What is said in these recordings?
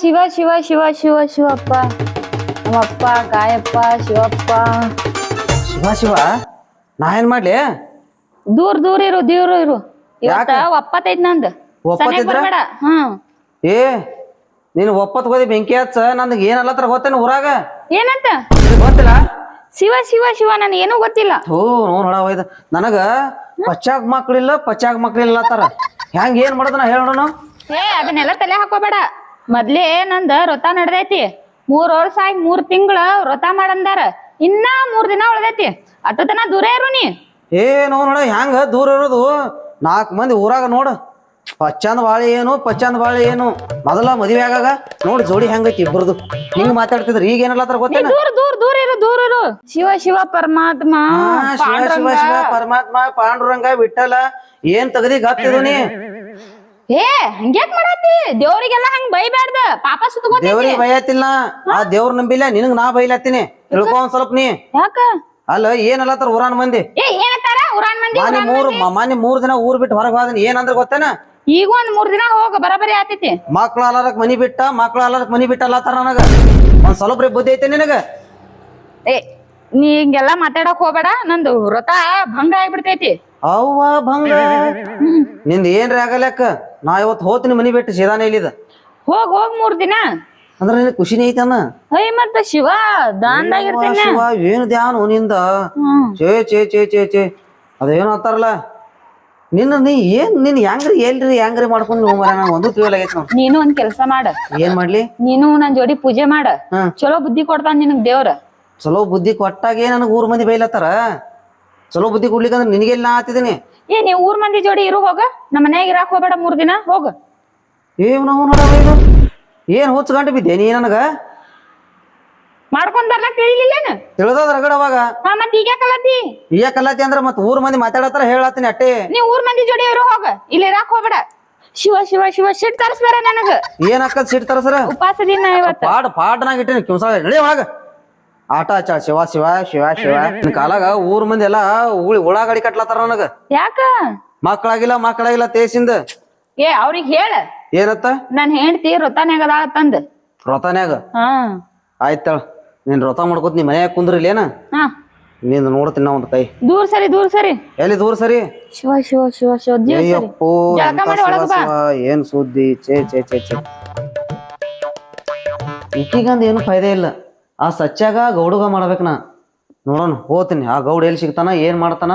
ಶಿವ ಶಿವ ಶಿವ ಶಿವ ಶಿವಪ್ಪ. ನಮ್ಮಪ್ಪ ಕಾಯಪ್ಪ ಶಿವಪ್ಪ. ಶಿವ ಶಿವ. ನಾ ಏನ್ ಮಾಡ್ಲಿ? ದೂರ್ ದೂರ ಇರು ದೂರ ಇರು. ಇವತ್ತ? ಒಪ್ಪತ್ತೈತ್ ನಂದು. ಒಪ್ಪತ್ತೈತ್ರ? ಬರ್ಬೇಡ. ಹ್ಮ್. ಏ ನೀನ್ ಒಪ್ಪತ್ ಹೋದಿ ಬೆಂಕಿ ಹಚ್ಚ ನನಗೆ ಏನ್ ಅಲ್ಲತ್ರ ಗೊತ್ತೇನ ಊರಾಗ? ಏನಂತ? ನಿನಗ್ ಗೊತ್ತಿಲ್ಲ? ಶಿವ ಶಿವ ಶಿವ ನನ್ ಏನೂ ಗೊತ್ತಿಲ್ಲ. ಹೋ ನೋಡ್ ಹೊಡ ನನಗ ಪಚ್ಚಾಗ್ ಮಕ್ಳಿಲ್ಲ ಪಚ್ಚಾಗ್ ಮಕ್ಳಿಲ್ಲ ಅತ್ತಾರ. ಹೆಂಗ್ ಏನ್ ಮಾಡೋದು ನಾ ಹೇಳೋಣ ಏ ಅದನ್ನೆಲ್ಲ ತಲೆ ಹಾಕೋಬೇಡ. ಮೊದ್ಲೇ ನಂದ ವ್ರತ ನಡ್ದೈತಿ. ಮೂರ್ ವರ್ಷ ಆಗಿ ಮೂರ್ ತಿಂಗಳ ವ್ರತ ಮಾಡಂದಾರ. ಇನ್ನ ಮೂರ್ ದಿನ ಉಳ್ದೈತಿ. ಅಟ್ಟತನ ದೂರ ಇರು ನೀ. ಏನೋ ನೋಡ ಹೆಂಗ ದೂರ ಇರೋದು? ನಾಲ್ಕು ಮಂದಿ ಊರಾಗ ನೋಡ. ಪಚ್ಚಂದ ಬಾಳೆ ಏನು ಪಚ್ಚಂದ ಬಾಳೆ ಏನು. ಮೊದಲ ಮದುವೆ ಆಗಾಗ ನೋಡ್ ಜೋಡಿ ಹೆಂಗೈತಿ ಇಬ್ರದು. ಹಿಂಗ್ ಮಾತಾಡ್ತಿದ್ರು. ಈಗ ಏನಲ್ಲತ್ರ ನೀ ಗೊತ್ತೇನ? ದೂರ ದೂರ ದೂರ ಇರು ದೂರ ಇರು. ಶಿವ ಶಿವ ಪರಮಾತ್ಮ ಹಾ, ಶಿವ ಶಿವ ಪಾಂಡುರಂಗ. ಶಿವ ಪರಮಾತ್ಮ ಪಾಂಡುರಂಗ ವಿಠಲ. ಏನ್ ತಗದಿ ಗತ್ತಿದು ನೀ? ಏ ಹಂಗ್ಯಾಕ್ ಮಾಡತ್ತಿ ದೇವ್ರಿಗೆಲ್ಲ ಹಂಗ್ ಬೈಬ್ಯಾಡ್ದ. ಪಾಪ ಸುತ್ತಕೋತೈತಿ ದೇವ್ರಿಗೆ ಬೈಯತ್ತಿಲ್ಲ ಆ ದೇವ್ರ ನಂಬಿಲ್ಲ ನಿನಗ್ ನಾ ಬೈಲತ್ತೀನಿ ತಿಳ್ಕೊ ಒಂದ್ ಸ್ವಲ್ಪ ನೀ. ಯಾಕ? ಅಲ್ಲ ಏನಲ್ಲತ್ತಾರ ಊರಾನ್ ಮಂದಿ? ಏ ಏನಂತಾರ ಊರಾನ್ ಮಂದಿ? ಮಾನಿ ಊರಾನ್ ಮೂರ್ ಮಂದಿ? ಮಾನಿ ಮೂರ್ ದಿನ ಊರ್ ಬಿಟ್ಟು ಹೊರಗ್ ಹೋದನ್. ಏನಂದ್ರ ಗೊತ್ತೇನ? ಈಗ ಒಂದ್ ಮೂರ್ ದಿನ ಹೋಗ ಬರಬರಿ ಆತೈತಿ. ಮಕ್ಳ ಅಲಾರಕ್ ಮನಿ ಬಿಟ್ಟ ಮಕ್ಳ ಅಲಾರಕ್ ಮನಿ ಬಿಟ್ಟ ಅಲ್ಲತ್ತಾರ ನನಗ? ಒಂದ್ ಸ್ವಲ್ಪ ಬುದ್ಧಿ ಐತೆ ನಿನಗ? ಏ ನೀ ಹಿಂಗೆಲ್ಲ ಮಾತಾಡಕ್ ಹೋಗ್ಬೇಡ. ನಂದು ವ್ರತ ಭಂಗ ಆಗ್ಬಿಡ್ತೈತಿ. ಅವ್ವ ಭಂಗ ನಿಂದ ಏನ್ರಿ ಆಗಲ್ಯಾಕ? ನಾ ಇವತ್ತು ಹೋತೀನಿ ಮನಿ ಬಿಟ್ಟು ಸೀದಾನೆ ಇಲ್ಲಿದ. ಹೋಗ್ ಹೋಗ್ ಮೂರ್ ದಿನ. ಅಂದ್ರೆ ನಿನ್ ಖುಷಿನೇ ಐತನ ಅಯ್ಯ ಮತ್ತ ಶಿವ ದಾನ್ದಾಗಿರ್ತೇನೆ. ಶಿವ ಏನು ಧ್ಯಾನ ನಿಂದ? ಚೇ ಚೇ ಚೇ ಚೇ ಚೇ ಅದೇನು ಅಂತಾರಲ್ಲ? ನಿನ್ನ ನೀ ಏನ್ ನಿನ್ ಹೆಂಗ್ರಿ ಎಲ್ರಿ ಹೆಂಗ್ರಿ ಮಾಡ್ಕೊಂಡು ಒಂದು ತಿಳಿಯಲಾಗೈತಿ ನೋಡ್. ನೀನು ಒಂದ್ ಕೆಲ್ಸ ಮಾಡ. ಏನ್ ಮಾಡ್ಲಿ? ನೀನು ನನ್ ಜೋಡಿ ಪೂಜೆ ಮಾಡ. ಚಲೋ ಬುದ್ಧಿ ಕೊಡ್ತಾನ ನಿನಗ್ ದೇವ್ರ. ಚಲೋ ಬುದ್ಧಿ ಕೊಟ್ಟಾಗೆ ನನಗೆ ಊರ್ ಮಂದಿ ಬೈಲತ್ತಾರ? ಚಲೋ ಬುದ್ಧಿ ಕೊಡ್ಲಿಕ್ಕಂದ್ರೆ ನಿನಗೆಲ್ಲ ಎಲ್ಲ ಆತಿದ್ದೀನಿ? ಏ ನೀ ಊರ್ ಮಂದಿ ಜೋಡಿ ಇರು ಹೋಗ. ನಮ್ಮ ಮನ್ಯಾಗ ಇರಾಕ್ ಹೋಗ್ಬೇಡ ಮೂರ್ ದಿನ ಹೋಗ. ಏನು ನಾವು ನೋಡ ಇದು ಏನ್ ಹುಚ್ಚ ಗಂಟು ಬಿದ್ದೆ ನೀ ನನಗ? ಮಾಡ್ಕೊಂಡ್ ಬರ್ಲಾಕ್ ತಿಳಿಲಿಲ್ಲೇನ ತಿಳಿದದ ರಗಡ ಅವಾಗ. ಹಾ ಮತ್ ಈಗ ಕಲತಿ? ಈಗ ಕಲ್ಲತಿ ಅಂದ್ರೆ ಮತ್ತೆ ಊರ್ ಮಂದಿ ಮಾತಾಡತ್ತಾರ ಹೇಳತ್ತೀನಿ ಅಟ್ಟೆ. ನೀ ಊರ್ ಮಂದಿ ಜೋಡಿ ಇರು ಹೋಗ. ಇಲ್ಲಿ ಇರಾಕ್ ಹೋಗ್ಬೇಡ. ಶಿವ ಶಿವ ಶಿವ ಸಿಟ್ ತರಿಸ್ಬೇಡ ನನಗ. ಏನ್ ಅಕ್ಕದ್ ಸಿಟ್ ತರಸರ? ಉಪವಾಸ ದಿನ ಇವತ್ತ. ಪಾಡ್ ಪಾಡ್ನಾಗ ಇಟ್ಟಿನಿ ನಡಿ ಒಳಗ. ಆಟ ಆಚಾ ಶಿವ ಶಿವ ಶಿವ ಶಿವ. ನಿನ್ ಕಾಲಾಗ ಊರ್ ಮಂದಿ ಎಲ್ಲಾ ಉಳಿ ಉಳ್ಳಾಗಡಿ ಕಟ್ಲತ್ತಾರ ನನಗ. ಯಾಕ? ಮಕ್ಕಳಾಗಿಲ್ಲ ಮಕ್ಕಳಾಗಿಲ್ಲ ತೇಸಿಂದ. ಏ ಅವ್ರಿಗೆ ಹೇಳ. ಏನತ್ತ? ನನ್ ಹೆಂಡತಿ ರೊತಾನ್ಯಾಗ ಅದಾಳ ತಂದ್. ರೊತಾನ್ಯಾಗ ಹಾ. ಆಯ್ತಾಳ ನೀನ್ ರೊತ ಮಾಡ್ಕೋತ ನೀ ಮನ್ಯಾಗ ಕುಂದ್ರಿಲ್ಲ ಏನ? ಹಾ. ನೀನ್ ನೋಡ್ತೀನಿ ನಾ ಒಂದ್ ಕೈ. ದೂರ ಸರಿ ದೂರ್ ಸರಿ. ಎಲ್ಲಿ ದೂರ ಸರಿ? ಶಿವ ಶಿವ ಶಿವ ಶಿವ ಜೀವ ಸರಿ. ಅಯ್ಯಪ್ಪೋ ಜಳಕ ಎಂತ ಮಾಡಿ ಶಿವ ಒಳಗ್ ಬಾ. ಶಿವ, ಏನ್ ಸುದ್ದಿ? ಚೇ ಚೇ ಚೇ ಚೇ ಈಕಿಗಂದ ಏನು ಫಾಯ್ದೆ ಇಲ್ಲ. ಆ ಸಚ್ಚಾಗ ಗೌಡಗ ಮಾಡ್ಬೇಕು ನಾ. ನೋಡೋಣ ಹೋಗ್ತೀನಿ. ಆ ಗೌಡ ಎಲ್ಲಿ ಸಿಗ್ತಾನ ಏನ್ ಮಾಡ್ತಾನ?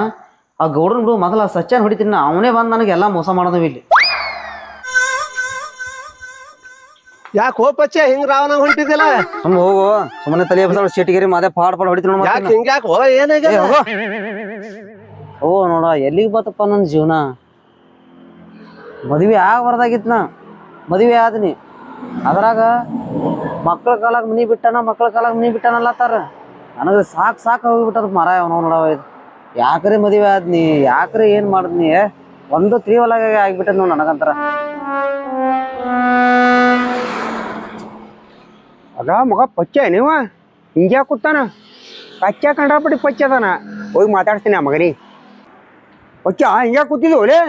ಆ ಗೌಡನ್ ಬಿಡು ಮೊದಲ ಆ ಸಚ್ಚಾನ್ ಹೊಡಿತೀನಿ ನಾ. ಅವನೇ ಬಂದ್ ನನಗೆ ಎಲ್ಲಾ ಮೋಸ ಮಾಡೋದು ಇಲ್ಲಿ. ಯಾಕೆ ಹೋಪಚ್ಚ ಹಿಂಗ್ ರಾವಣ ಹೊಂಟಿದಿಲ್ಲ ಸುಮ್ಮ ಹೋಗು. ಸುಮ್ಮನೆ ತಲೆ ಬಸಳ ಸಿಟಿಗಿರಿ ಮಾದೇ ಪಾಡ್ ಪಾಡ್ ಹೊಡಿತೀನಿ ನೋಡಿ ಯಾಕೆ ಮತ್ತೆ ಹಿಂಗ್ ಯಾಕೆ? ಹೋ ಏನಾಗ ಏ, ಹೋಗು. ಓ ನೋಡ ಎಲ್ಲಿಗೆ ಬತ್ತಪ್ಪ ನನ್ನ ಜೀವನ? ಮದುವೆ ಆಗಬಾರ್ದಾಗಿತ್ತು ನಾ. ಮದುವೆ ಆದ್ನಿ. ಅದ್ರಾಗ ಮಕ್ಳ ಕಾಲಾಗ ಮನಿ ಬಿಟ್ಟನ, ಮಕ್ಳ ಕಾಲಾಗ ಮನಿ ಬಿಟ್ಟನಲ್ಲತ್ತಾರ ನನಗೆ ಸಾಕು ಸಾಕು ಹೋಗಿಬಿಟ್ಟದ ಮರ ಅವನು ನೋಡವ ಇದು. ಯಾಕ್ರಿ ಮದುವೆ ಆದ್ನಿ, ಯಾಕ್ರಿ ಏನ್ ಮಾಡಿದ್ನಿ ಒಂದು ಒಂದು ತ್ರಿವಲಾಗ ಆಗ್ಬಿಟ್ಟದ ನೋಡಿ ನನಗಂತರ. ಅದ ಮಗ ಪಚ್ಚೆ ನೀವ? ಹಿಂಗ್ಯಾ ಕೂತಾನ? ಪಚ್ಚ ಕಂಡಾಪಟ್ಟಿ ಪಚ್ಚ ಅದಾನ? ಹೋಗಿ ಮಾತಾಡ್ತೀನಿ ಆ ಮಗನಿ ಪಚ್ಚ ಹಿಂಗ್ಯಾ ಕೂತಿದ್ವಿ ಒಲೆ?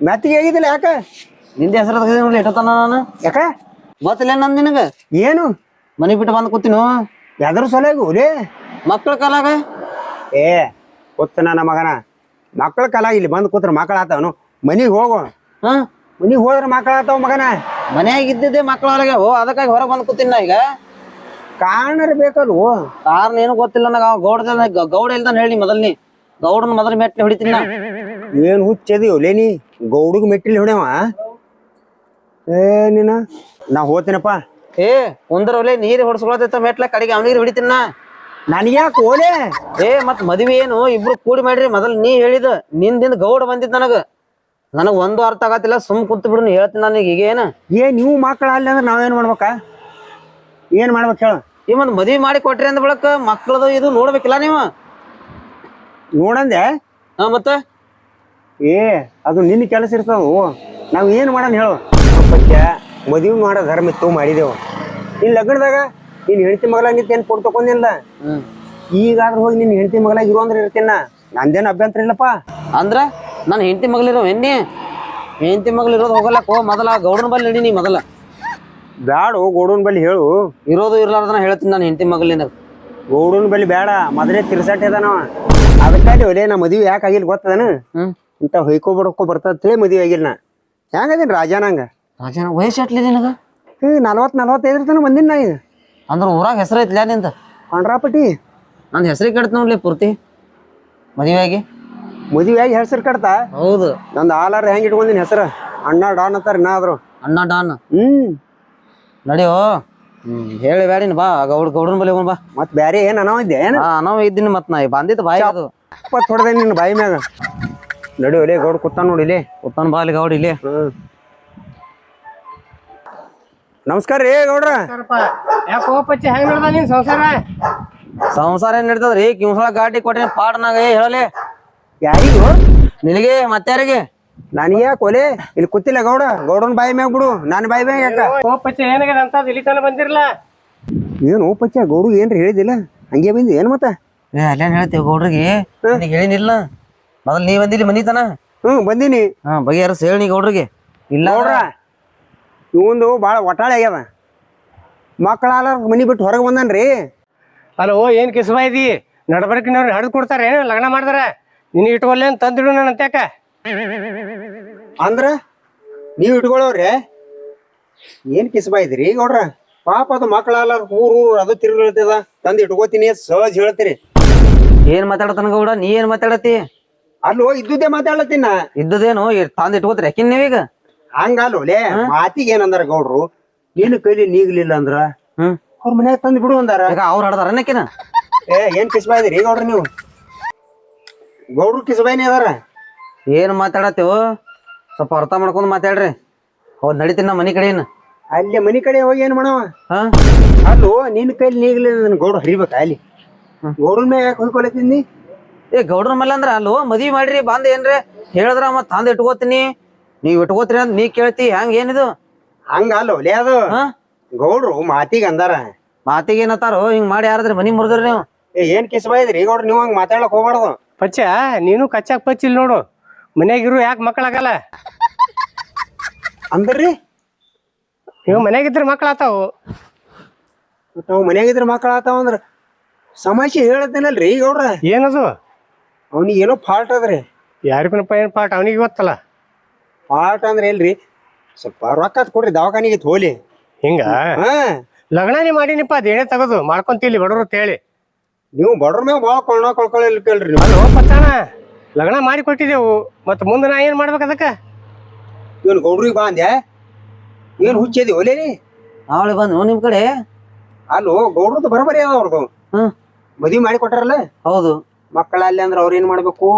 ಮೆತ್ತಿಗೆ ಆಗಿದ್ದಿಲ್ಲ ಯಾಕ? ನಿಂದ ಹೆಸರು ತೆಗೆದು ನೋಡಿ ಇಟ್ಟತನ ನಾನು. ಯಾಕ? ಗೊತ್ತಿಲ್ಲ ನಂದು ನಿನಗ? ಏನು? ಮನೆ ಬಿಟ್ಟು ಬಂದು ಕೂತಿನೋ? ಯಾವ್ದ್ರ ಸಲುವಾಗಿ ರೇ ಮಕ್ಕಳ ಕಾಲಾಗ? ಏ ಗೊತ್ತ ನನ್ನ ಮಗನ. ಮಕ್ಕಳ ಕಾಲ ಇಲ್ಲಿ ಬಂದು ಕೂತ್ರ ಮಕ್ಕಳ ಆತವನು ಮನಿಗೆ ಹೋಗು. ಹಾ? ಮನಿಗೆ ಹೋದ್ರೆ ಮಕ್ಕಳ ಆತಾವ ಮಗನ. ಮನ್ಯಾಗ ಇದ್ದಿದ್ದೆ ಮಕ್ಕಳ ಹೊರಗೆ ಓ ಅದಕ್ಕಾಗಿ ಹೊರಗೆ ಬಂದು ಕೂತೀನಿ ನಾ ಈಗ? ಕಾರಣ ಬೇಕಲ್ವ? ಕಾರಣ ಏನು ಗೊತ್ತಿಲ್ಲ ನನಗ. ಅವ ಗೌಡ ಗೌಡ ಇಲ್ದಾನ ಹೇಳಿ ಮೊದಲ್ ನೀ ಗೌಡನ ಮೊದಲ ಮೆಟ್ಲಿ ಹೊಡಿತೀನಿ ನಾ. ಏನ್ ಹುಚ್ಚದಿ ಒಲೆ ಗೌಡಗ್ ಗೌಡಿಗೆ ಮೆಟ್ಟಿಲಿ ಹೊಡ್ಯವ? ಏ ನೀನ? ನಾ ಹೋಗ್ತೀನಪ್ಪ. ಏ ಒಂದರ ಒಲೆ ನೀರ್ ಹೊಡ್ಸ್ಕೊಳತೈತ ಮೆಟ್ಲ ಕಡೆಗೆ ಅವನಿಗೆ ಹೊಡಿತೀನಿ ನಾ. ನನಗ್ಯಾಕೆ ಓಲೆ? ಏ ಮತ್ ಮದ್ವಿ ಏನು ಇಬ್ರು ಕೂಡಿ ಮಾಡ್ರಿ ಮೊದಲ್ ನೀ ಹೇಳಿದ ನಿಂದಿಂದ ಗೌಡ ಬಂದಿದ್ ನನಗ. ನನಗ್ ಒಂದು ಅರ್ಥ ಆಗತ್ತಿಲ್ಲ ಸುಮ್ ಕುಂತು ಬಿಡು ನೀ ಹೇಳ್ತೀನಿ ನನಗೆ ಈಗ ಏನ. ಏ ನೀವು ಮಕ್ಕಳ ಅಲ್ಲ ಅಂದ್ರೆ ನಾವೇನ್ ಮಾಡ್ಬೇಕ? ಏನ್ ಮಾಡ್ಬೇಕು ಹೇಳ? ಈ ಮತ್ ಮದ್ವಿ ಮಾಡಿ ಕೊಟ್ರಿ ಅಂದ ಬಳಕ ಮಕ್ಳದು ಇದು ನೋಡ್ಬೇಕಿಲ್ಲ ನೀವು? ನೋಡಂದೆ? ಹಾ ಮತ್ತ? ಏ ಅದು ನಿನ್ನ ಕೆಲಸ ಇರ್ತಾವು ನಾವ್ ಏನ್ ಮಾಡೋಣ ಹೇಳು? ಪಚ್ಚ ಮದುವೆ ಮಾಡೋ ಧರ್ಮ ಇತ್ತು ಮಾಡಿದೆವು. ನಿನ್ ಲಗ್ನದಾಗ ನೀನ್ ಹೆಂಡತಿ ಮಗಳಾಗಿತ್ತು ಏನ್ ಫೋಟೋ ತಗೊಂಡಿಲ್ಲ ಈಗಾದ್ರೂ ಹೋಗಿ ನಿನ್ ಹೆಂಡತಿ ಮಗಳಾಗಿ ಇರು ಅಂದ್ರೆ ಇರ್ತೀನ? ನಂದೇನು ಅಭ್ಯಂತರ ಇಲ್ಲಪ್ಪ. ಅಂದ್ರ ನನ್ನ ಹೆಂಡತಿ ಮಗಳಿರೋ ಎನ್ನಿ ಹೆಂಡತಿ ಮಗಳಿರೋದು ಹೋಗಲ್ಲಕ್ಕ ಹೋ ಮೊದಲ ಗೌಡನ ಬಲ್ಲಿ ನಡಿ ನೀ ಮೊದಲ. ಬ್ಯಾಡು ಗೌಡನ ಬಲ್ಲಿ ಹೇಳು. ಇರೋದು ಇರ್ಲಾರ್ದನ ಹೇಳ್ತೀನಿ ನಾನು ಹೆಂಡತಿ ಮಗಳಿನ ಗೌಡನ ಬಲ್ಲಿ ಬೇಡ ಮೊದಲೇ ತಿರ್ಸಾಟ್ ಅದಕ್ಕಾಗಿ ಒಲೆ ನಾ ಮದುವೆ ಯಾಕೆ ಆಗಿಲ್ಲ ಗೊತ್ತದನ? ಇಂಥ ಹೊಯ್ಕೊ ಬಡ್ಕೊ ಬರ್ತತೇ ಮದುವೆ ಆಗಿಲ್ಲ ನಾ. ಹೆಂಗದೀನಿ ರಾಜಾನಂಗ ರಾಜನ ವಯಸ್ಸು ಎಟ್ಲಿ ನಿನಗ? ಹ್ಞೂ ನಲ್ವತ್ತು ನಲ್ವತ್ತೈದರ ತನಕ ಬಂದಿನ ನಾ ಈಗ. ಅಂದ್ರೆ ಊರಾಗ ಹೆಸರು ಐತ್ಲ ನಿಂದ? ಕೊಂಡ್ರಾಪಟ್ಟಿ ನನ್ನ ಹೆಸರಿಗೆ ಕಡ್ತ ನೋಡ್ಲಿ ಪೂರ್ತಿ? ಮದುವೆಯಾಗಿ? ಮದುವೆಯಾಗಿ ಹೆಸರು ಕಟ್ತಾ? ಹೌದು. ನಂದು ಆಲಾರ ಹೆಂಗ್ ಇಟ್ಕೊಂಡಿನ ಹೆಸರು? ಅಣ್ಣ ಡಾನ್ ಅಂತಾರ ಇನ್ನಾದ್ರು ಅಣ್ಣ ಡಾನ್? ಹ್ಞೂ ನಡಿಯೋ? ಹ್ಮ್ ಹೇಳಿ ಬ್ಯಾಡಿನ ಬಾ ಗೌಡ್ ಗೌಡ್ರನ್ ಬಲಿ ಹೋಗೋಣ ಬಾ. ಮತ್ ಬ್ಯಾರೆ ಏನ್ ಅನಾವ ಇದ್ದೆ ಏನು? ನಾವು ಇದ್ದೀನಿ ಮತ್ ನಾ ಬಂದಿದ್ದು ಬಾಯಿ ಅದು. ಇಪ್ಪತ್ತು ಹೊಡೆದೆ ನಿನ್ನ ಬಾಯಿ ಮ್ಯಾಗ? ನಡಿ ಒಲೆ ಗೌಡ ಕುತ್ತಾನ ನೋಡಿ ಇಲ್ಲಿ. ಬಾ ಬಾಲಿ ಗೌಡ್ ಇಲ್ಲಿ. ಹ್ಮ್. ನಮಸ್ಕಾರ ರೀ ಗೌಡ್ರ. ಯಾಕೆ ಹೋಗಪ್ಪಚ್ಚಿ ಹೆಂಗ್ ನೋಡ್ದ ನೀನ್ ಸಂಸಾರ? ಸಂಸಾರ ಏನ್ ನಡೀತದ್ರಿ ಕಿಂಸಳ ಗಾಡಿ ಕೊಟ್ಟಿನ ಪಾಡ್ನಾಗ ಏ ಹೇಳಲಿ. ಯಾರಿಗೂ? ನಿನಗೆ ಮತ್ತಾರಿಗೆ ನನಗೆ ಕೊಲೆ ಇಲ್ಲಿ ಕೂತಿಲ್ಲ ಗೌಡ. ಗೌಡನ್ ಬಾಯಿ ಮ್ಯಾಗ ಬಿಡು. ನನ್ನ ಬಾಯಿ ಮ್ಯಾಗ ಯಾಕ? ಹೋಗಪ್ಪಚ್ಚಿ ಏನಾಗ್ಯದ ಅಂತ ಇಲ್ಲಿ ತನ ಬಂದಿರಲ್ಲ ಏನು ಪಚ್ಚ ಗೌಡ ಏನ್ರಿ ಹೇಳಿದಿಲ್ಲ ಹಂಗೆ ಬಂದಿ ಏನ್ ಮತ್ತ? ಏ ಅಲ್ಲೇನ್ ಹೇಳ್ತೀವಿ ಗೌಡ್ರಿಗೆ? ನಿನಗೆ ಹೇಳಿನಿಲ್ಲ. ಮೊದಲು ನೀ ಬಂದಿಲ್ಲಿ ಮನಿತನ? ಹ್ಮ್ ಬಂದಿನಿ. ಹಾ ಯಾರು ಹೇಳಿ ಗೌಡ್ರಿಗೆ. ಇಲ್ಲ ಗೌಡ್ರ ಇವಂದು ಭಾಳ ಒಟ್ಟಾಳೆ ಆಗ್ಯದ ಮಕ್ಕಳಾಲ ಮನಿ ಬಿಟ್ಟು ಹೊರಗೆ ಬಂದನ್ರಿ. ಅಲೋ ಏನ್ ಕಿಸ್ಬಾ ಇದಿ? ನಡಬರ್ಕಿನವ್ರು ಹಡ್ದು ಕೊಡ್ತಾರೆ ಏನು ಲಗ್ನ ಮಾಡ್ದಾರ? ನಿನ್ನ ಇಟ್ಕೊಳ್ಳೆ ಅಂತ ತಂದಿಡು ನಾನು ಅಂತ್ಯಾಕ. ಅಂದ್ರ ನೀವ್ ಇಟ್ಕೊಳ್ಳೋರಿ ಏನ್ ಕಿಸ್ಬಾ ಇದ್ರಿ ಗೌಡ್ರ ಪಾಪ ಅದು ಮಕ್ಕಳಾಲ ಊರು ಊರು ಅದು ತಿರುಗಿರ್ತದ ತಂದು ಇಟ್ಕೋತೀನಿ ಸಹಜ ಹೇಳ್ತೀರಿ. ಏನ್ ಮಾತಾಡತನ ಗೌಡ ನೀ ಏನ್ ಮಾತಾಡತಿ ಅಲ್ಲೋ ಇದ್ದುದೇ ಮಾತಾಡ್ಲತ್ತೀನಿ ನಾ. ಇದ್ದದೇನು ತಂದ್ ಇಟ್ಕೋತ್ರಿ ಯಾಕಿನ್ ನೀವೀಗ? ಹಂಗಲ್ಲೋಲೆ ಮಾತಿಗೆ ಏನಂದಾರ ಗೌಡ್ರು? ನೀನು ಕೈಲಿ ನೀಗ್ಲಿಲ್ಲ ಅಂದ್ರ? ಹ್ಮ್. ಅವ್ರ ಮನ್ಯಾಗ ತಂದು ಬಿಡು ಅಂದಾರ. ಈಗ ಅವ್ರು ಹಡ್ದಾರ ಅನ್ನಕಿನ ಏ ಏನ್ ಕಿಸ್ಬಾ ಇದ್ರಿ ಗೌಡ್ರ ನೀವು? ಗೌಡ್ರು ಕಿಸ್ಬಾಯಿನೇ ಅದಾರ. ಏನ್ ಮಾತಾಡತ್ತೇವು? ಸ್ವಲ್ಪ ಅರ್ಥ ಮಾಡ್ಕೊಂಡು ಮಾತಾಡ್ರಿ. ಹೌದ್ ನಮ್ಮ ಮನೆ ಕಡೆ ಏನು? ಅಲ್ಲಿ ಮನಿ ಕಡೆ ಹೋಗಿ ಏನ್ ಮಾಡವ ಹಾ? ಅಲ್ಲೋ ನಿನ್ನ ಕೈಲಿ ನೀಗ್ಲಿಲ್ಲ ನನ್ ಗೌಡ್ರು ಹರಿಬೇಕ ಅಲ್ಲಿ? ಗೌಡ್ರ ಮ್ಯಾಗ ಯಾಕೆ ಹೊಯ್ಕೊಳತೀನಿ ಏ ಗೌಡ್ರ ಮೇಲೆ ಅಂದ್ರ ಅಲ್ಲೋ ಮದ್ವಿ ಮಾಡ್ರಿ ಬಂದ್ ಏನ್ರೀ? ಹೇಳಿದ್ರ ಮತ್ ತಂದ್ ಇಟ್ಕೋತೀನಿ. ನೀವ್ ಇಟ್ಕೋತ್ರಿ ಅಂತ ನೀ ಕೇಳ್ತಿ ಹೆಂಗ್ ಏನಿದು? ಹಂಗ ಅಲ್ಲ ಅದು. ಹಾ? ಗೌಡ್ರು ಮಾತಿಗೆ ಅಂದಾರ. ಮಾತಿಗೆ ಏನತ್ತಾರೋ? ಹಿಂಗ್ ಮಾಡಿ ಯಾರದ್ರಿ ಮನಿ ಮುರಿದ್ರಿ ನೀವು. ಏ ಏನ್ ಕಿಸ್ ಬಾಯಿದ್ರಿ? ಗೌಡ್ರು ನೀವು ಹಂಗ ಮಾತಾಡಕ್ ಹೋಗ್ಬಾರ್ದು. ಪಚ್ಚ ನೀನು ಕಚ್ಚಾಕ್ ಪಚ್ಚಿಲ್ ನೋಡು. ಮನ್ಯಾಗಿರು ಯಾಕೆ ಮಕ್ಕಳಾಗಲ್ಲ ಅಂದ್ರಿ? ನೀವು ಮನ್ಯಾಗಿದ್ರೆ ಮಕ್ಕಳಾತಾವು ನಾವು ಮನ್ಯಾಗಿದ್ರ ಮಕ್ಕಳ ಆತಾವ ಅಂದ್ರ ಸಮಸ್ಯೆ ಹೇಳತ್ತೇನಲ್ರಿ ಗೌಡ್ರ? ಏನದು? ಅವ್ನಿಗೆ ಏನೋ ಫಾಲ್ಟ್ ಅದ್ರಿ. ಯಾರಿಗೂ ಏನ್ ಫಾಲ್ಟ್ ಅವನಿಗೆ ಗೊತ್ತಲ್ಲ. ಫಾಲ್ಟ್ ಅಂದ್ರೆ ಇಲ್ರಿ ಸ್ವಲ್ಪ ರೊಕ್ಕ ಅದ್ ಕೊಡ್ರಿ ದವಾಖಾನಿಗೆ ಹೋಲಿ ಹಿಂಗ? ಹಾ. ಲಗ್ನಾನಿ ಮಾಡಿನಿಪ್ಪ ಅದೇನೇ ತಗೋದು ಮಾಡ್ಕೊಂತಿಲ್ಲಿ ಬಡವ್ರು ಅಂತ ಹೇಳಿ. ನೀವು ಬಡ್ರ ಮ್ಯಾಗ ಭಾಳ ಕೊಳ್ಳ ಕೊಳ್ಕೊಳ್ಳಿ ನೀವು. ಅಲ್ಲೋ ಪತ್ತಾನ ಲಗ್ನ ಮಾಡಿ ಕೊಟ್ಟಿದ್ದೆವು ಮತ್ತೆ ಮುಂದೆ ನಾ ಏನ್ ಮಾಡ್ಬೇಕು ಅದಕ್ಕ? ಇವನ್ ಗೌಡ್ರಿಗೆ ಬಾ ಅಂದ್ಯಾ? ಏನ್ ಹುಚ್ಚಿದಿ ಒಲೇರಿ? ಅವಳು ಬಂದು ನಿಮ್ ಕಡೆ? ಅಲ್ಲೋ ಗೌಡ್ರದ್ದು ಬರಬರಿ ಅದ ಅವ್ರದ್ದು ಹ್ಮ್. ಮದ್ವಿ ಮಾಡಿ ಕೊಟ್ಟಾರಲ್ಲ ಹೌದು. ಮಕ್ಕಳ ಅಲ್ಲಿ ಅಂದ್ರೆ ಅವ್ರ ಏನ್ ಮಾಡ್ಬೇಕು?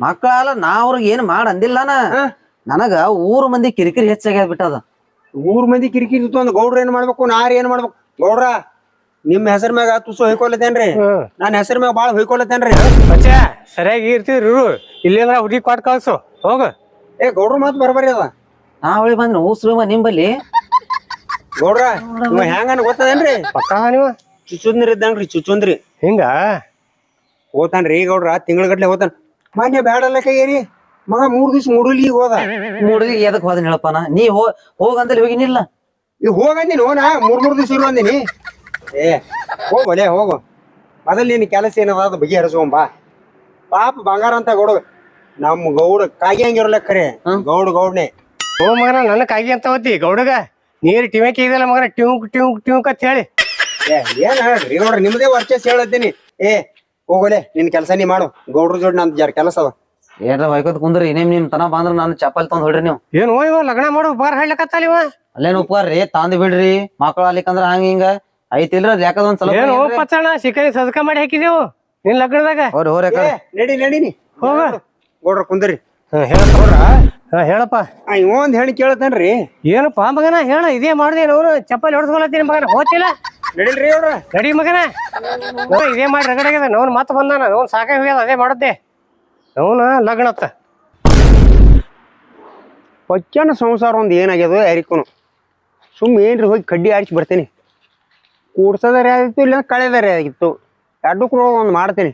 ಮಕ್ಕಳ ಅಲ್ಲ ನಾ ಅವ್ರಿಗೆ ಏನ್ ಮಾಡ ಅಂದಿಲ್ಲನ? ನನಗ ಊರ್ ಮಂದಿ ಕಿರಿಕಿರಿ ಹೆಚ್ಚಾಗ್ಯದ ಬಿಟ್ಟದ ಊರ್ ಮಂದಿ ಕಿರಿಕಿರಿ ಇತ್ತು ಅಂದ್ ಗೌಡ್ರ ಏನ್ ಮಾಡ್ಬೇಕು ನಾರ್ ಏನ್ ಮಾಡ್ಬೇಕು? ಗೌಡ್ರ ನಿಮ್ ಹೆಸರ ಮ್ಯಾಗ ತುಸು ಹೊಯ್ಕೊಲತ್ತೇನ್ರಿ ನನ್ನ ಹೆಸರ ಮ್ಯಾಗ ಬಾಳ ಹೊಯ್ಕೊಲತ್ತೇನ್ರಿ ಸರಿಯಾಗಿ ಸರಿಯಾಗಿ ಇಲ್ಲಿ ಇಲ್ಲಿಂದ್ರ ಹುಡುಗಿ ಕೊಟ್ಟು ಕಳ್ಸು. ಹೋಗ. ಏ ಗೌಡ್ರ ಮಾತು ಬರಬರಿ ಅದ. ನಾ ಅವಳಿ ಬಂದ್ರೆ ಊಸ್ರು ನಿಂಬಲ್ಲಿ. ಗೌಡ್ರ ಇವ ಹೆಂಗನ್ ಗೊತ್ತದೇನ್ರಿ? ಪಕ್ಕ ನೀವು? ಚುಚುಂದ್ರಿ ಇದ್ದಂಗ್ರಿ ಚುಚುಂದ್ರಿ. ಹಿಂಗ? ಹೋತಾನ್ರಿ ಗೌಡ್ರ ತಿಂಗಳಗಟ್ಲೆ ಹೋತಾನ. ಮಾನ್ಯ ಬ್ಯಾಡಲ್ಲ ಕೈಯೇರಿ ಮಗ ಮೂರ್ ದಿವ್ಸ ಮೂಡಲಿ ಹೋದ. ಮೂಡಿಗೆ ಎದಕ್ ಹೋದನ್ ಹೇಳಪ್ಪ ನಾ? ನೀ ಹೋ ಹೋಗಂದಲ್ಲಿ ಹೋಗಿನಿಲ್ಲ ಈಗ ಹೋಗಂದಿನಿ ನಾ ಮೂರ್ ಮೂರ್ ದಿವ್ಸ ಇರು ಅಂದಿನಿ ಏ ಹೋಗೋಲೆ ಹೋಗು. ಮೊದಲ್ ನಿನ್ನ ಕೆಲಸ ಏನದ ಅದು ಬಗೆಹರಿಸ್ಕೊಂಬ ಪಾಪ ಬಂಗಾರ ಅಂತ ಗೌಡ ನಮ್ ಗೌಡ ಕಾಗಿ ಹಂಗಿರಲ್ಲ ಖರೆ ಗೌಡ ಗೌಡ್ನೆ. ಓ ಮಗನ ನನ್ನ ಕಾಗಿ ಅಂತ ಹೋತಿ ಗೌಡಗ. ನೀರು ಟಿಮಕ್ಕೆ ಇದೆಯಲ್ಲ ಮಗನ ಟ್ಯೂಕ್ ಟ್ಯೂಕ್ ಟ್ಯೂಕ್ ಅಂತ ಹೇಳಿ. ಏ ಏನ್ ಹೇಳ್ರಿ? ನೋಡ್ರಿ ನಿಮ್ದೇ ವರ್ಚಸ್ ಹೇಳತ್ತೀನಿ. ಏ ಹೋಗೋಲೆ ನಿನ್ ಕೆಲಸ ನೀ ಮಾಡು. ಗೌಡ್ರ ಜೋಡಿ ನಂದ್ ಜರ ಕೆಲಸ ಅದ ಏನ್ರ ವೈಕೋತ್ ಕುಂದ್ರಿ ಇನ್ನೇ ನಿಮ್ ತನ ಬಂದ್ರ ನಾನು ಚಪ್ಪಲ್ ತಂದ್ ಹೊಡ್ರಿ ನೀವು. ಏನು ಇವ ಲಗ್ನ ಮಾಡು ಬಾರ್ ಹೇಳ್ಲಕತ್ತಾನ ಇವ? ಅಲ್ಲೇನ್ ರೀ? ತಂದ್ ಬಿಡ್ರಿ. ಮಕ್ಳು ಅಲ್ಲಿಕಂದ್ರ ಹಂಗ ಹಿಂಗ. ಐತಿಲ್ರ ಅದ್ ಯಾಕದ ಒಂದ್ ಏನು ಸ್ವಲ್ಪ ಪಚ್ಚಣ ಶಿಕರಿ ಸಜ್ಕ ಮಾಡಿ ಹಾಕಿದೇವು ನಿನ್ ಲಗ್ನದಾಗ? ಹೋರಿ ಹೋರಿ ಏ ನಡಿ ನಡಿನಿ ಹೋಗ. ಗೌಡ್ರ ಕುಂದ್ರಿ. ಹೇಳಪ್ಪ. ಆ ಇವ ಒಂದ್ ಹೇಳಿ ಕೇಳತೇನ್ರಿ. ಏನಪ್ಪ ಮಗನ ಹೇಳ ಇದೇ ಮಾಡಿದೆ ಅವರು ಚಪ್ಪಲಿ ಹೊಡ್ಸ್ಕೊಳತ್ತೀನಿ ಮಗನ ಹೋತಿಲ್ಲ? ನಡಿಲ್ರಿ ಗೌಡ್ರ ನಡಿ ಮಗನ. ಇದೇ ಮಾಡಿ ರಗಡಾಗ್ಯದ ಅವ್ನು ಮತ್ತೆ ಬಂದಾನ. ಅವ್ನು ಸಾಕಾಗಿ ಹೋಗ್ಯದ. ಅದೇ ಮಾಡದ್ದೆ. ಅವನ ಲಗ್ನತ್ತ ಪಚ್ಚನ ಸಂಸಾರ ಒಂದು ಏನಾಗ್ಯದ ಯಾರಿಗೂ ಸುಮ್ ಏನ್ರಿ ಹೋಗಿ ಕಡ್ಡಿ ಆರಿಸಿ ಬರ್ತೀನಿ. ಕೂಡ್ಸೋದಾರೆ ಆಗಿತ್ತು ಇಲ್ಲ ಕಳೆದಾರೆ ಆಗಿತ್ತು. ಎರಡಕ್ಕೂ ಒಂದು ಮಾಡ್ತೀನಿ.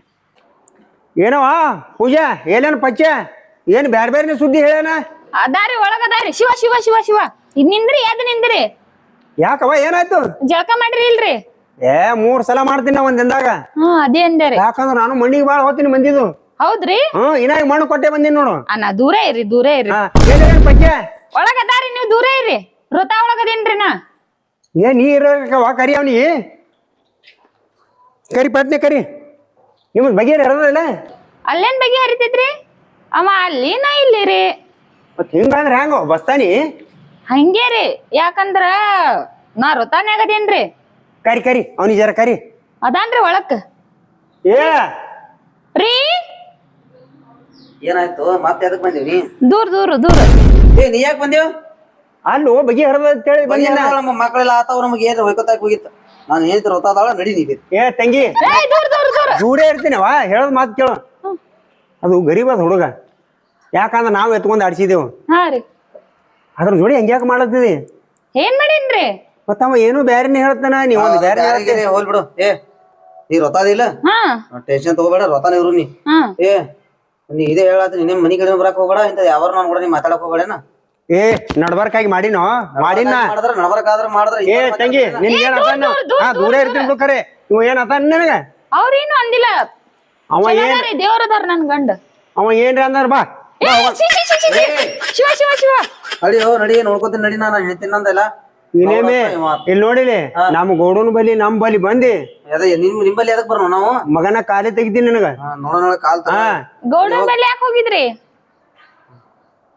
ಏನವಾ ಪೂಜಾ ಏನೇನು ಪಚ್ಚ? ಏನು ಬ್ಯಾರೆ ಬೇರೆ ಸುದ್ದಿ ಹೇಳೇನ ಅದಾರಿ ಒಳಗದಾರಿ. ಶಿವ ಶಿವ ಶಿವ ಶಿವ. ಇದ್ ನಿಂದ್ರಿ ಎದ್ ನಿಂದ್ರಿ? ಯಾಕವ ಏನಾಯ್ತು? ಜಳಕ ಮಾಡ್ರಿ ಇಲ್ರಿ? ಏ ಮೂರ್ ಸಲ ಮಾಡ್ತೀನಿ ನಾ ಒಂದ್ ದಿನದಾಗ. ಅದೇ ಅಂದೇರಿ ಯಾಕಂದ್ರ ನಾನು ಮಣ್ಣಿಗೆ ಬಾಳ ಹೋಗ್ತೀನಿ ಬಂದಿದ್ದು ಹೌದ್ರಿ? ಹ್ಮ್ ಇನ್ನಾಗ ಮಣ್ಣು ಕೊಟ್ಟೆ ಬಂದೀನಿ ನೋಡು. ಅನ್ನ ದೂರ ಇರಿ ದೂರ ಇರಿ. ಹಾ ಪಕ್ಕೆ ಒಳಗ ಅದಾರಿ ನೀವು ದೂರ ಇರಿ. ವೃತ ಒಳಗದೇನ್ರಿ ನಾ? ಏ ನೀ ಇರೋ ಕರಿ ಅವನಿ. ಕರಿ ಪಟ್ನೆ ಕರಿ. ನಿಮ್ದು ಬಗೆಹರಿ ಹರದಲ್ಲ ಅಲ್ಲೇನ್ ಬಗೆ ಹರಿತೈತ್ರಿ ಅವ ಅಲ್ಲಿ ನಾ ಇಲ್ಲಿ ರೀ ಮತ್ ಹಿಂಗಂದ್ರೆ ಹೆಂಗ ಬಸ್ತಾನಿ? ಹಂಗೆ ರೀ. ಯಾಕಂದ್ರ ನಾ ರೊತಾನೆ ಅದೇನ್ರಿ ಕರಿ ಕರಿ. ಅವನಿಗೆ ಜರ ಕರಿ. ಅದಾನ್ರಿ ಒಳಕ್. ಏ! ರೀ? ಏನಾಯ್ತು? ಮತ್ತೆ ಎದಕ್ ಬಂದೀವಿ ದೂರ ದೂರ ದೂರ. ಏ ನೀ ಯಾಕೆ ಬಂದೇವ್? ಅಲ್ಲೋ ಬಗೆ ಹರದ ಅಂತೇಳಿ ಬಂದಿನ ನಮ್ಮ ಮಕ್ಕಳೆಲ್ಲ ಆತಾವ ನಮಗೆ ಏನ್ ಹೊಯ್ಕೊತಾಕ್ ಹೋಗಿತ್ತು. ನಾನು ಹೇಳ್ತಿ ರೊತ್ತಾದಾಳ ನಡಿ ನೀ ಏ ತಂಗಿ. ಏ ದೂರ ದೂರ ದೂರ. ದೂರೇ ಇರ್ತೀನವ ಹೇಳೋದ್ ಮಾತು ಕೇಳು. ಅದು ಗರೀಬ್ ಅದ ಹುಡುಗ. ಯಾಕಂದ್ರೆ ನಾವು ಎತ್ಕೊಂಡ್ ಆಡ್ಸಿದೆವು. ಹಾ ರೀ. ಅದ್ರ ಜೋಡಿ ಹೆಂಗ್ಯಾಕೆ ಮಾಡತ್ತಿದಿ ಏನ್ ಮಾಡೇನ್ರಿ? ಮತ್ತವ ಏನು ಬ್ಯಾರಿನ ಹೇಳ್ತಾನ ನೀವು ಒಂದು ಬ್ಯಾರೆ ಹೇಳ್ತೀರಿ. ಹೋಲ್ ಬಿಡು. ಏ ನೀ ರೊತ್ತಾದಿಲ್ಲ ಹಾ. ಟೆನ್ಷನ್ ತಗೋಬೇಡ ರೊತ್ತಾನ ಇವ್ರು ನೀ. ಹಾ. ಏ ನೀ ಇದೇ ಹೇಳತ್ತೀನಿ ನಿಮ್ ಮನಿ ಕಡೆ ಬರಕ್ ಹೋಗ್ಬೇಡ ಇಂತ ಯಾವಾರ ನಾನು ಕೂಡ ನೀ ಮಾತಾಡಕ್ ಹೋಗ್ಬೇಡನ? ಏ ನಡ್ಬರ್ಕಾಗಿ ಮಾಡಿನೋ? ಮಾಡಿನ? ಮಾಡಿದ್ರ ನಡ್ಬರ್ಕಾದ್ರ ಮಾಡಿದ್ರ ಏ ತಂಗಿ ನಿನ್ಗೆ ಏನ್ ಅತಾನ ಹಾ ದೂರ ಇರ್ತೀನಿ ಬಿಡು ಖರೆ ಇವ ಏನ್ ಅತಾನ ನಿನಗೆ? ಅವ್ರೇನು ಅಂದಿಲ್ಲ. ಅವ ಏನ್? ದೇವ್ರದಾರ ನನ್ ಗಂಡ. ಅವ ಏನ್ರಿ ಅಂದಾರ ಬಾ. ಶಿವ ಶಿವ ಶಿವ. ನಡಿ ಹೋ ನಡಿ ನೋಡ್ಕೋತೀನಿ ನಡಿ ನಾನು ಹೇಳ್ತೀನಿ ನಂದೆಲ್ಲ. ಇನೇಮೆ ಇಲ್ಲಿ ನೋಡಿಲಿ ನಮ್ ಗೌಡನ್ ಬಲಿ ನಮ್ ಬಲಿ ಬಂದಿ. ಅದೇ ನಿಮ್ ನಿಮ್ಮಲ್ಲಿ ಎದಕ್ ಬರೋಣ ನಾವು? ಮಗನ ಕಾಲೇ ತೆಗಿತೀನಿ ನಿನಗ. ನೋಡೋಣ ನೋಡ ಕಾಲ್ ತರ ಗೌಡನ್ ಬಲ್ಲಿ ಯಾಕೆ ಹೋಗಿದ್ರಿ?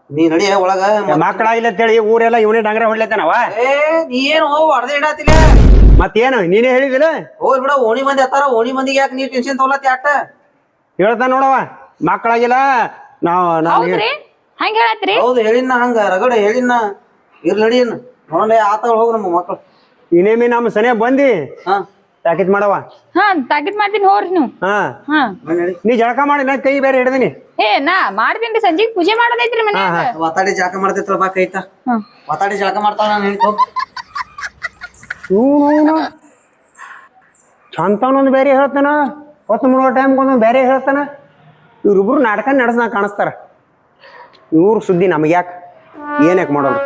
ನೀ ನಡಿ ಒಳಗ. ಮಕ್ಕಳಾಗಿಲ್ಲ ಅಂತೇಳಿ ಊರೆಲ್ಲ ಇವನೇ ಡಂಗ್ರ ಹೊಡ್ಲತ್ತಾನವ? ಏ ನೀ ಏನು ಹೊಡೆದ ಇಡಾತಿಲ್ಲ. ಮತ್ತೇನು ನೀನೇ ಹೇಳಿದಿಲ್ಲ ಹೋಗ್ ಬಿಡ ಓಣಿ ಮಂದಿ ಹತ್ತಾರ ಓಣಿ ಮಂದಿಗೆ ಯಾಕೆ ನೀ ಟೆನ್ಷನ್ ತಗೊಳತಿ ಅಟ್ಟ? ಹೇಳ್ತಾನ ನೋಡವ ಮಕ್ಕಳಾಗಿಲ್ಲ ನಾವ್ ನಾನು ಹೌದ್ರಿ? ಹಂಗ ಹೇಳತ್ರಿ ಹೌದು ಹೇಳಿನ ಹಂಗ. ರಗಡ ಹೇಳಿನ ಇರ್ಲಡಿ ನೋಡೇ ಆತಗಳು ಹೋಗ್ರಿ ನಮ್ಮ ಮಕ್ಳು. ಇನ್ನೇಮಿ ನಮ್ಮ ಸನೆ ಬಂದಿ? ಹಾ. ತಾಕಿತ್ ಮಾಡವ? ಹಾ ತಾಕಿತ್ ಮಾಡ್ತೀನಿ ಹೋಗ್ರಿ ನೀವು. ಹಾ. ಹಾ. ನೀ ಜಳಕ ಮಾಡಿ ನಾ ಕೈ ಬೇರೆ ಹಿಡ್ದೀನಿ. ಏ ನಾ ಮಾಡ್ತೀನಿ ಸಂಜೆಗ್ ಪೂಜೆ ಮಾಡೋದೈತ್ರಿ ಮನೆ ಮಾತಾಡಿ ಜಳಕ ಮಾಡ್ತೈತ್ರ ಬಾ ಕೈತ. ಹಾ. ಮಾತಾಡಿ ಜಳಕ ಮಾಡ್ತಾವ ನಾನು ಹೇಳ್ಕೊ ಇವನು ಚಂತವನೊಂದು ಬೇರೆ ಹೇಳ್ತಾನ. ಹೊತ್ತು ಮುಳುಗೋ ಟೈಮ್ ಒಂದೊಂದು ಬೇರೆ ಹೇಳ್ತಾನ. ಇವ್ರಿಬ್ರು ನಾಟಕ ನಡೆಸ್ದಂಗ ಕಾಣಿಸ್ತಾರ. ಇವ್ರ ಸುದ್ದಿ ನಮಗೆ ಯಾಕೆ ಏನ್ಯಾಕೆ ಮಾಡೋದು?